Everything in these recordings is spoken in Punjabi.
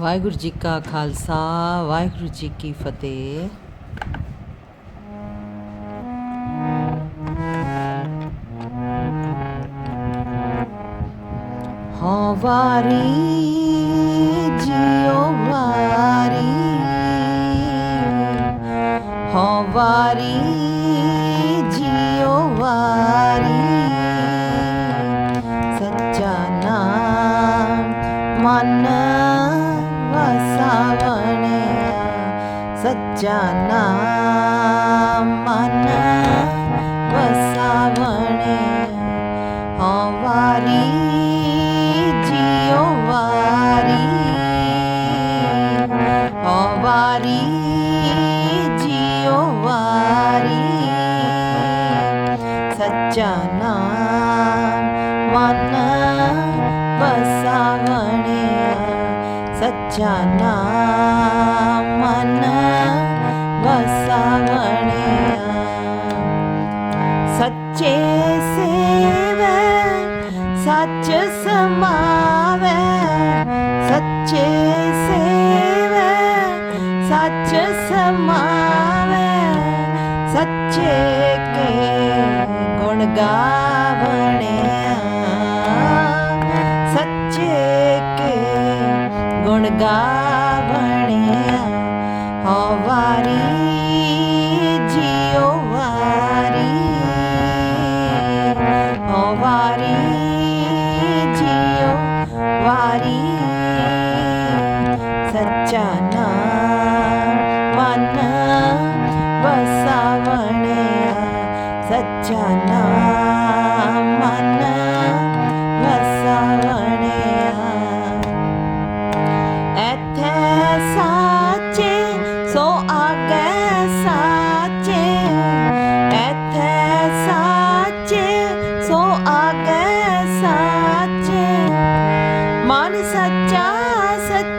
ਵਾਹਿਗੁਰੂ ਜੀ ਕਾ ਖਾਲਸਾ, ਵਾਹਿਗੁਰੂ ਜੀ ਕੀ ਫਤਿਹ। ਹਾਂ, ਵਾਰੀ, ਜਿਉ ਵਾਰੀ। ਹਾਂ, ਵਾਰੀ ਜੀਓ ਵਾਰੀ। ਸੱਚਾ ਨਾਮ ਮਨ ਸੱਚਾ ਨਾਮ ਮਨ ਵਸਾਵਣਿਆ ਹਾਂ ਵਾਰੀ ਜਿਉ ਵਾਰੀ, ਹਾਂ ਵਾਰੀ ਜਿਉ ਵਾਰੀ। ਸੱਚਾ ਨਾਮ ਮਨ suave. ਵਾਰੀ ਸੱਚਾ ਨਾਮ ਮਨ ਵਸਾਵਣਿਆ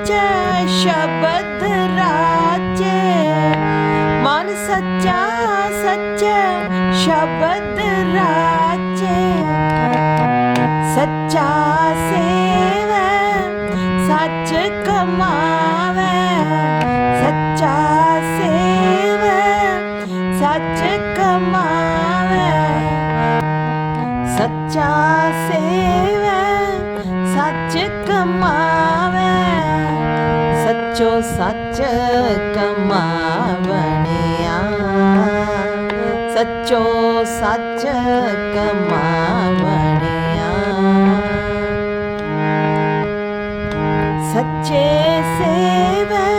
ਸੱਚਾ ਸ਼ਬਦ ਰਾਜ। ਮਨ ਸੱਚਾ, ਸੱਚ ਸ਼ਬਦ ਰਾਜ। ਸੱਚਾ ਸੇਵੈ, ਸੱਚ ਕਮਾਵੈ। ਸੱਚਾ ਸੇਵੈ, ਸੱਚ ਕਮਾਵੈ। ਸੱਚਾ ਸੇਵੈ, ਸੱਚ ਕਮਾਵੈ ਸੱਚੋ ਸੱਚ ਕਮਾਵਣਿਆ। ਸੱਚੋ ਸੱਚ ਕਮਾਵਣਿਆ। ਸੱਚੇ ਸੇਵੈ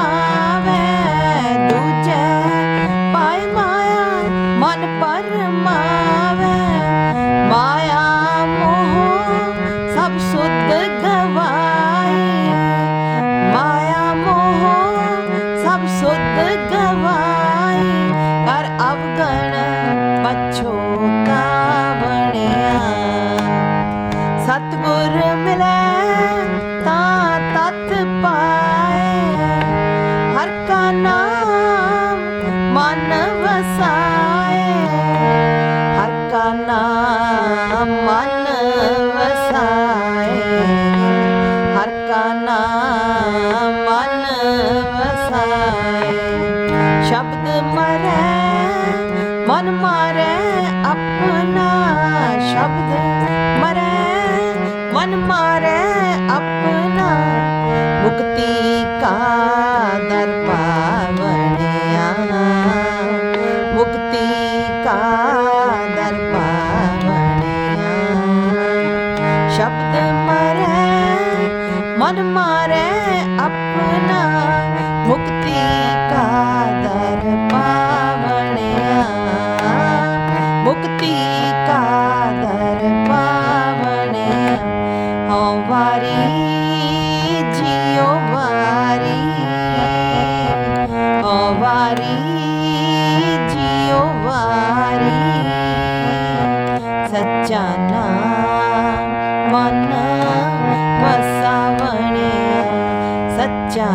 ਪਰਮਾਵੈ ਦੂਜੈ ਪਾਏ ਮਾਇਆ ਮਨ ਪਰਮਾਵੈ ਮਾਇਆ ਮੋਹ ਸਭ ਸੁਧ ਗਵਾਈ ਮਨ ਵਸਾਏ ਹਰ ਕਾ ਨਾਮ ਮਨ ਵਸਾਏ ਹਰ ਕਾ ਨਾਮ ਮਨ ਵਸਾਏ ਸ਼ਬਦ ਮਰੈ, ਮਨ ਮਾਰੈ ਆਪਣਾ। ਸ਼ਬਦ ਮਰੈ, ਮਨ ਮਾਰੈ ਆਪਣਾ। ਮੁਕਤੀ ਕਾ ਮਾਰੈ ਆਪਣਾ ਮੁਕਤੀ